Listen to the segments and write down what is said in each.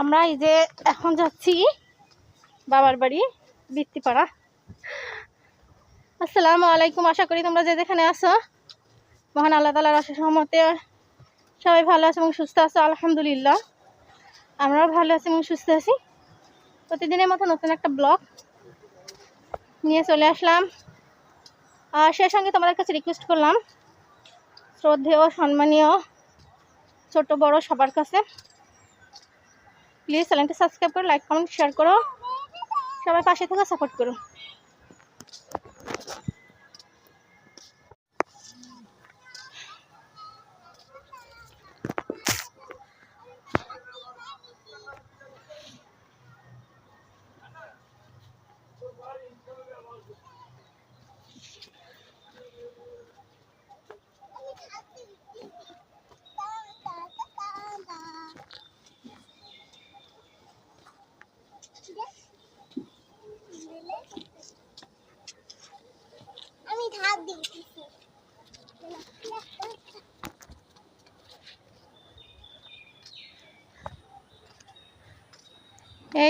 আমরা এই যে এখন যাচ্ছি বাবার বাড়ি, বৃত্তিপাড়া। আসসালামু আলাইকুম, আশা করি তোমরা যে যেখানে আছো, মহান আল্লাহ তালার আশা সহমতে সবাই ভালো আছে এবং সুস্থ আছো, আলহামদুলিল্লাহ। আমরাও ভালো আছি এবং সুস্থ আছি। প্রতিদিনের মতো নতুন একটা ব্লগ নিয়ে চলে আসলাম। আর সেই সঙ্গে তোমাদের কাছে রিকোয়েস্ট করলাম, শ্রদ্ধেয়, সম্মানীয় ছোট বড় সবার কাছে। প্লিজ চ্যানেলটা সাবস্ক্রাইব করো লাইক কমেন্ট শেয়ার করো। সবাই পাশে থেকে সাপোর্ট করো।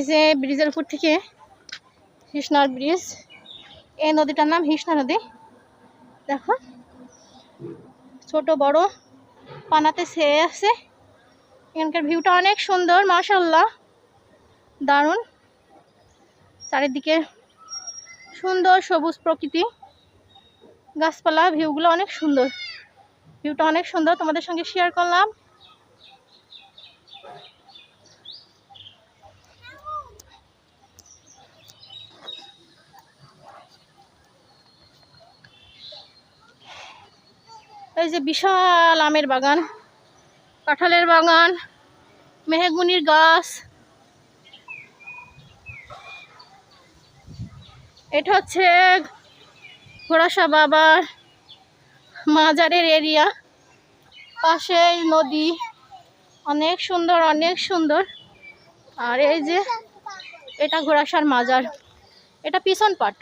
এই যে ব্রিজের উপর থেকে কৃষ্ণার ব্রিজ, এই নদীটার নাম হিসনা নদী। দেখো, ছোট, বড়, পানাতে ছেয়ে আছে। এখানকার ভিউটা অনেক সুন্দর মাশাল্লাহ দারুণ। চারিদিকে সুন্দর সবুজ প্রকৃতি। গাছপালা, ভিউগুলো অনেক সুন্দর। ভিউটা অনেক সুন্দর। তোমাদের সঙ্গে শেয়ার করলাম। এই যে বিশাল আমের বাগান, কাঁঠালের বাগান, মেহগুনির গাছ। এটা হচ্ছে ঘোড়াসা বাবার মাজারের এরিয়া। পাশে নদী, অনেক সুন্দর অনেক সুন্দর। আর এই যে এটা ঘোড়াসার মাজার। এটা পিছন পাট,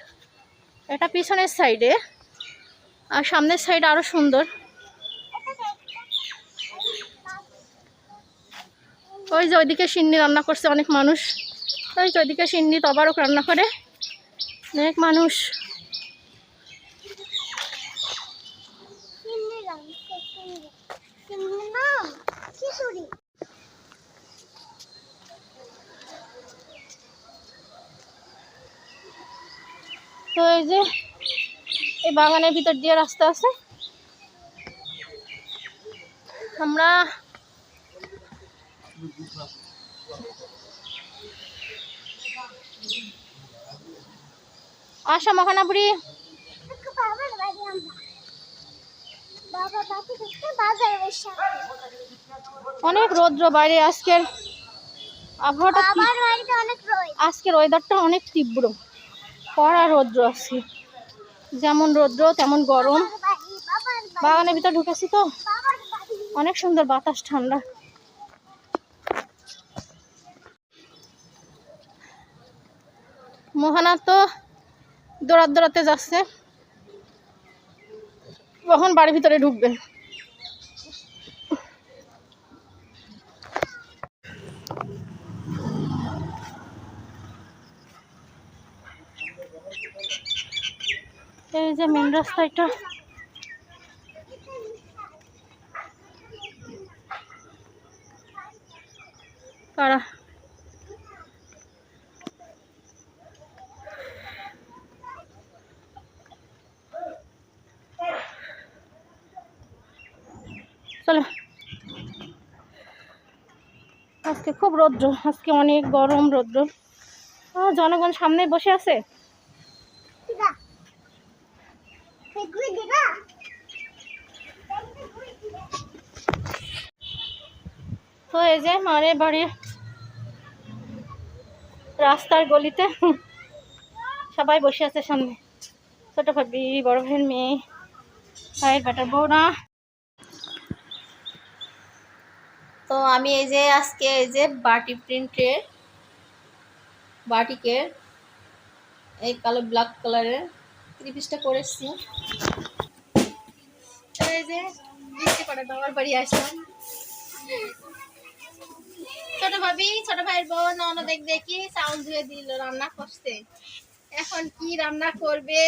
এটা পিছনের সাইডে। আর সামনের সাইড আরও সুন্দর। ওই যে ওইদিকে সিন্নি রান্না করছে অনেক মানুষ। ওই যে ওইদিকে সিন্নি তবারক রান্না করে। অনেক মানুষ। তো এই যে এই বাগানের ভিতর দিয়ে রাস্তা আছে। আমরা আশা মহানাপুরি একটু বাবার বাড়ি আমরা বাবা বাড়ি থেকে বাজারে বসে অনেক রৌদ্র বাইরে আজকের আবহাওয়াটা আজকের ওয়েদারটা অনেক তীব্র। কড়া রৌদ্র আছে। যেমন রৌদ্র তেমন গরম। বাগানের ভিতর ঢুকেছি তো। অনেক সুন্দর বাতাস ঠান্ডা। মোহনা তো দৌড়াতে দৌড়াতে যাচ্ছে। কখন বাড়ির ভিতরে ঢুকবে? এই যে মেন রাস্তা এটা। চলো। আজকে খুব রৌদ্র, আজকে অনেক গরম রৌদ্র। জনগণ সামনে বসে আছে। তো এই যে মারে বাড়ির রাস্তার গলিতে। সবাই বসে আছে সামনে। ছোট ভাবি, বড় ভাইয়ের মেয়ে, ভাইয়ের বেটার বউরা তো আমি এই যে আজকে এই যে বাটি প্রিন্টের বাটিকের এই কালো ব্ল্যাক কালারের থ্রি করেছি। এই যে বৃষ্টি পড়ে বাবার বাড়ি আসলাম। ছোট ভাবি, ছোট ভাইয়ের বউ ননদ দেখি চাউল ধুয়ে দিল রান্না করতে। এখন কি রান্না করবে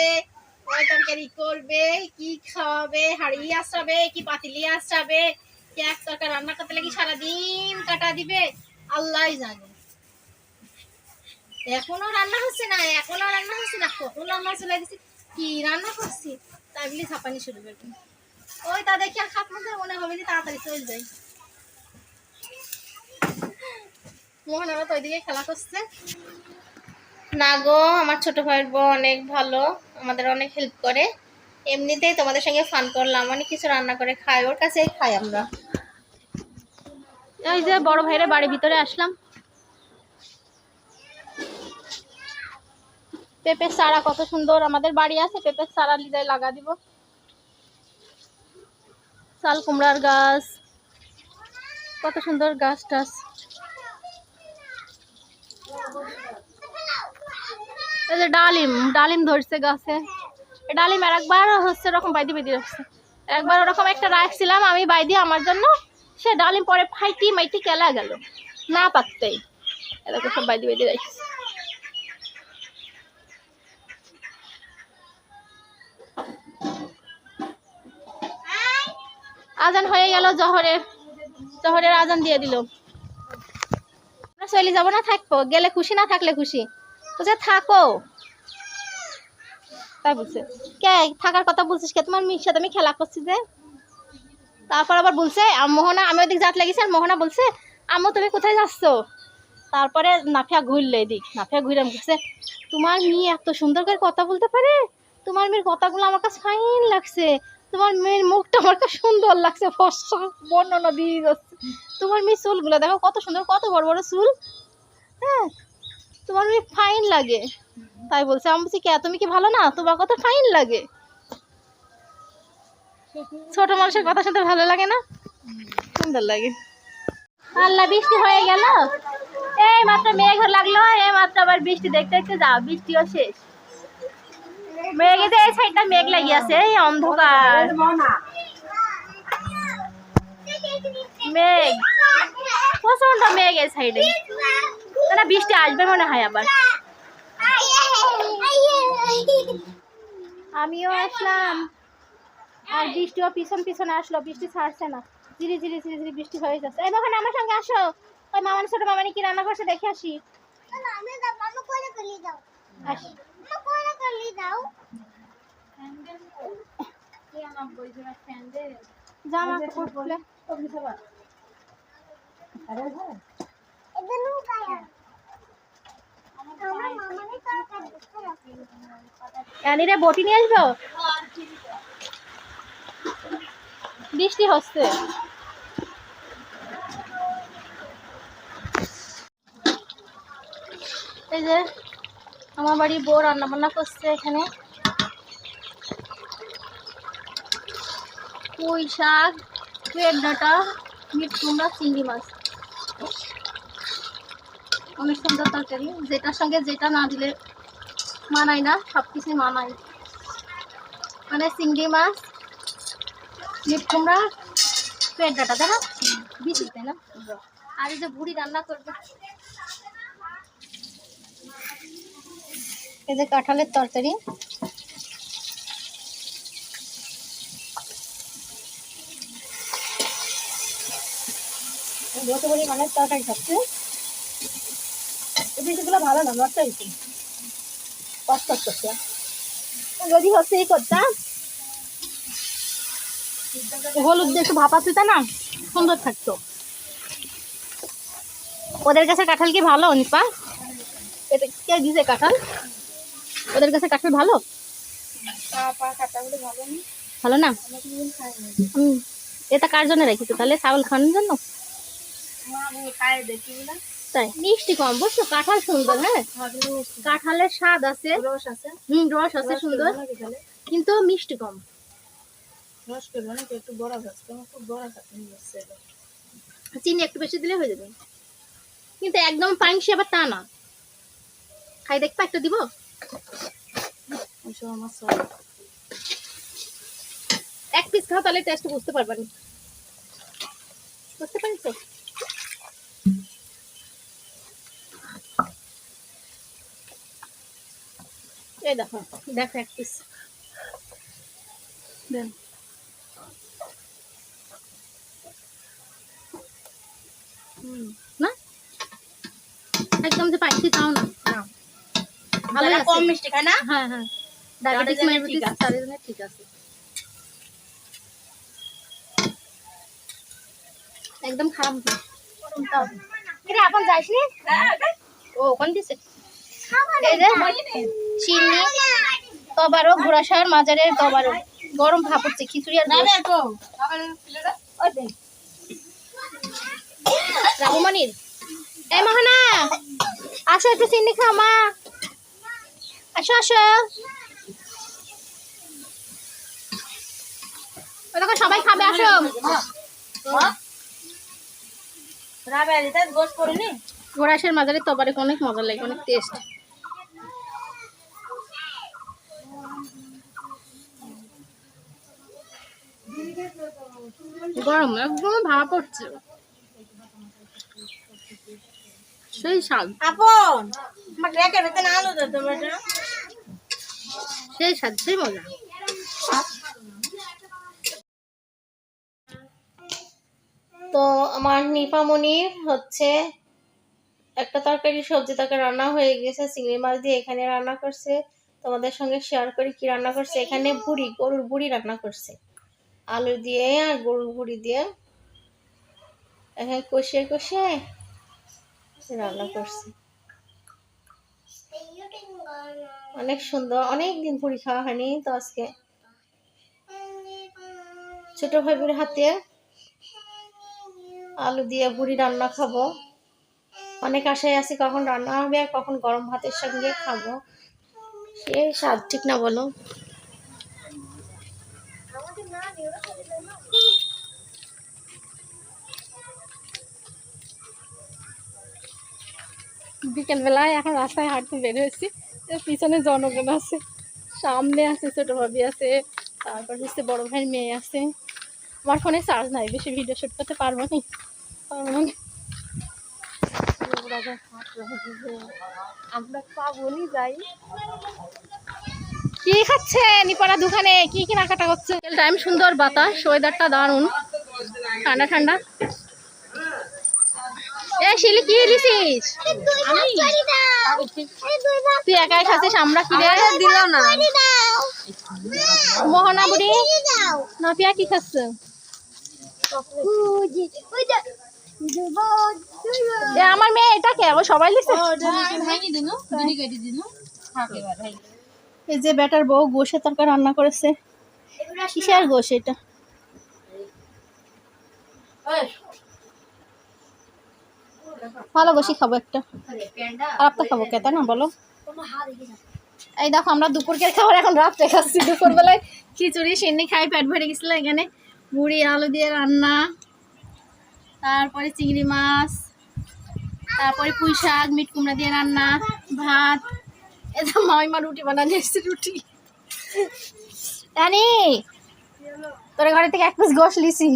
ওই তরকারি করবে, কি খাওয়াবে, হাড়ি আসাবে কি পাতিলি আসাবে এক রান্না করতে লাগি সারাদিন কাটা দিবে, আল্লাহ জানে। এখনও রান্না হচ্ছে না, এখনও রান্না হচ্ছে না, কখন রান্না চলে কি রান্না করছি তাই বলি ছাপানি শুরু করবে ওই তা দেখি আর খাপ মধ্যে মনে হবে যে তাড়াতাড়ি চলে যায় মোহন আবার ওইদিকে খেলা করছে। না গো, আমার ছোট ভাইয়ের বউ অনেক ভালো, আমাদের অনেক হেল্প করে। এমনিতেই তোমাদের সঙ্গে ফান করলাম, অনেক কিছু রান্না করে খাই, ওর কাছেই খাই আমরা। এই যে বড় ভাইয়ের বাড়ির ভিতরে আসলাম। পেঁপের চারা কত সুন্দর, আমাদের বাড়ি আছে পেঁপের চারা লিজায় লাগা দিব। চাল, কুমড়ার গাছ, কত সুন্দর গাছ টাছ। এই যে ডালিম ডালিম ধরছে গাছে। ডালিম আর একবার হচ্ছে এরকম বাইদি বাইদি রাখছে একবার ওরকম একটা রাখছিলাম আমি বাইদি আমার জন্য। সে ডালিম পরে ফাইটি মাইটি কেলা গেল। না পাকতেই। এরকম সব বাইদি বাইদি রাখছে আজান হয়ে গেল জহরের। জহরের আজান দিয়ে দিল। আমরা চলে যাব না থাকব? গেলে খুশি না থাকলে খুশি? বলছে, থাকো। তাই বলছে। কে? থাকার কথা বলছিস কে? তোমার মেয়ের সাথে আমি খেলা করছি যে। তারপর আবার বলছে মোহনা, আমি ওদিক জাত লেগেছি আর মোহনা বলছে, আম্মু, তুমি কোথায় যাচ্ছ? তারপরে নাফিয়া ঘুরলে এদিক, নাফিয়া ঘুরে বলছে, তোমার মেয়ে এত সুন্দর করে কথা বলতে পারে? তোমার মেয়ের কথাগুলো আমার কাছে ফাইন লাগছে। তোমার মেয়ের মুখটা আমার কাছে সুন্দর লাগছে বর্ণনা দিয়ে যাচ্ছে। তোমার মেয়ের চুলগুলো দেখো, কত সুন্দর, কত বড় বড় চুল। হ্যাঁ তোমার মেয়ে ফাইন লাগে। তাই বলছে আমি বলছি কে, তুমি কি ভালো না? তোমার কথা ফাইন লাগে। ছোট মানুষের কথা শুনতে ভালো লাগে না? সুন্দর লাগে। আল্লাহ, বৃষ্টি হয়ে গেল? এই মাত্র মেঘ লাগল, এই মাত্র আবার বৃষ্টি দেখতে দেখতে যাও বৃষ্টিও শেষ। মেঘে যে, এই সাইডটা মেঘ লাগিয়ে আছে, এই অন্ধকার। মেঘ প্রচণ্ড মেঘ এই সাইডে। না বৃষ্টি আসবে মনে হয় আবার। আমিও আসলাম। আর বৃষ্টিও পিছন পিছনে আসলো, বৃষ্টি ছাড়ছে না। ধীরে ধীরে ধীরে ধীরে বৃষ্টি হয়ে যাচ্ছে। এই মোহন আমার সঙ্গে আসো। ওই মামানি ছোট মামানি কি রান্না করছে দেখে আসি। বটি নিয়ে আসব? বৃষ্টি হচ্ছে। এই যে আমার বাড়ি বউ রান্না বান্না করছে এখানে। পুঁই শাক পেট ডাঁটা, মিট কুমড়া, চিংড়ি মাছ। অনেক সুন্দর তরকারি। যেটার সঙ্গে যেটা না দিলে মানায় না সব কিছুই মানাই মানে চিংড়ি মাছ মিট কুমড়া পেট ডাটা তাই আর এই যে বুড়ি রান্না করবে। এই যে কাঁঠালের তরকারি। যত পরিমাণের তরকারি খাচ্ছে জিনিসগুলো ভালো না, নষ্ট হয়েছে। কষ্ট করছে। যদি হচ্ছে এই করতাম হলুদ দিয়ে একটু ভাপা তুই না? সুন্দর থাকতো। ওদের কাছে কাঁঠাল কি ভালো নিপা? এটা কে দিছে কাঁঠাল? ওদের কাছে কাঁঠাল ভালো? ভালো না? হুম এটা কার জন্য রেখেছো? তাহলে চাউল খাওয়ানোর জন্য? তাই? মিষ্টি কম বুঝছ? কাঁঠাল সুন্দর হ্যাঁ? কাঁঠালের স্বাদ আছে। রস আছে। হুম রস আছে সুন্দর। কিন্তু মিষ্টি কম। রস করব না একটু বড় ভাজতে আমার খুব বড় চাটনি হচ্ছে চিনি একটু বেশি দিলে হয়ে যাবে। কিন্তু একদম পাংশি আবার তা না। খাই দেখবা একটা দিব। এক পিস খাও তাহলে টেস্ট বুঝতে পারবা না। বুঝতে পারছ? এই দেখো দেখো এক পিস দেখ না? একদম যে পাইছি তাও না। কম মিষ্টি খায় হ্যাঁ হ্যাঁ। ডায়াবেটিস জন্য ডায়াবেটিস ঠিক আছে। তাদের জন্য ঠিক আছে। একদম খারাপ না। কিরে আপন যাইস নি ও কোন দিছে। চিনি মাজারের গরম ভাপ হচ্ছে খিচুড়ি আর মোহনা, আসো একটু চিনি খাও, মা। আসো আসো। সবাই খাবে, আসো। ঘোড়াশের মাজারে তবারে অনেক মজা লাগে, অনেক টেস্ট গরম, একদম ভাব পড়ছে। সেই স্বাদ আপন আমার রেখে ভেতরে আলু দিতে বেটা সেই স্বাদ সেই মজা। তো আমার নিপামনির হচ্ছে একটা তরকারি সবজি তরকারি রান্না হয়ে গেছে চিংড়ি মাছ দিয়ে এখানে রান্না করছে। তোমাদের সঙ্গে শেয়ার করি কি রান্না করছে। এখানে বুড়ি গরুর বুড়ি রান্না করছে। আলু দিয়ে আর গরুর বুড়ি দিয়ে। এখানে কষিয়ে কষিয়ে রান্না করছে। অনেক সুন্দর অনেক দিন পুরি খাওয়া হয়নি তো আজকে। ছোট ভাবির হাতে আলু দিয়ে বুড়ি রান্না খাব। অনেক আশায় আছি কখন রান্না হবে আর কখন গরম ভাতের সঙ্গে খাব। সে স্বাদ ঠিক না বলো। বিকেলবেলায় এখন রাস্তায় হাঁটতে বের হয়েছি। পিছনে জনগণ আছে, সামনে আছে, ছোট ভাবি আছে, তারপর হচ্ছে বড় ভাইয়ের মেয়ে আছে। আমার ফোনে চার্জ নাই, বেশি ভিডিও শুট করতে পারব না? পারব না? আমরা পাবনি যাই। কি খাচ্ছে নিপাড়া দোকানে কি কেনাকাটা করছে টাইম সুন্দর বাতাস ওয়েদারটা দারুণ। ঠান্ডা ঠান্ডা। এ শিলি কি লিছিস তুই একাই খাচ্ছিস আমরা কি রে? দিল না। মোহনা বুড়ি নাপিয়া কি খাচ্ছে? আমার মেয়ে এটা কে? ও সবাই লিখছে? এই যে বেটার বউ গোশে তরকারি রান্না করেছে। কিসের গোশ এটা? ভালো গোশি খাব একটা। খারাপটা খাব কে, তাই না? বলো। এই দেখো, আমরা দুপুরকের খাবার এখন রাত্রে খাচ্ছি দুপুর বেলায় খিচুড়ি, সিন্নি খাই, পেট ভরে গেছিল এখানে। মুড়ি, আলু দিয়ে রান্না। তারপরে চিংড়ি মাছ। তারপরে পুঁই শাক, মিট কুমড়া দিয়ে রান্না, ভাত। এটা মামিমা রুটি বানানো এসছে, রুটি। জানি তোর ঘরে থেকে এক পিস গোশ লিছি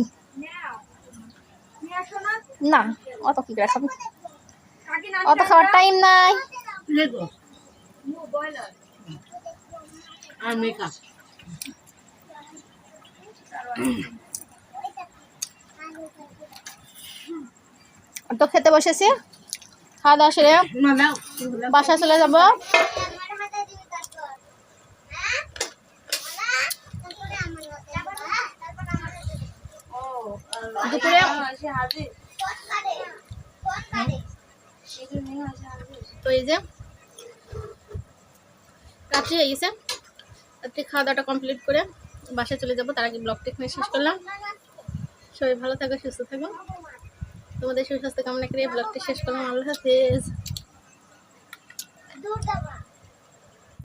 না অত কি করে খাবি? অত খাওয়ার টাইম নাই। আর তো খেতে বসেছি। খাওয়া দাওয়া সেরে বাসা চলে যাব। দুপুরে? তো এই যে, রাত্রি হয়ে গেছে। রাত্রি খাওয়া দাওয়াটা কমপ্লিট করে বাসায় চলে যাব। তার আগে ব্লগটা এখানে শেষ করলাম। সবাই ভালো থাকো, সুস্থ থাকো। তোমাদের সুস্বাস্থ্য কামনা করে ব্লগটি শেষ করলাম। আল্লাহ হাফেজ।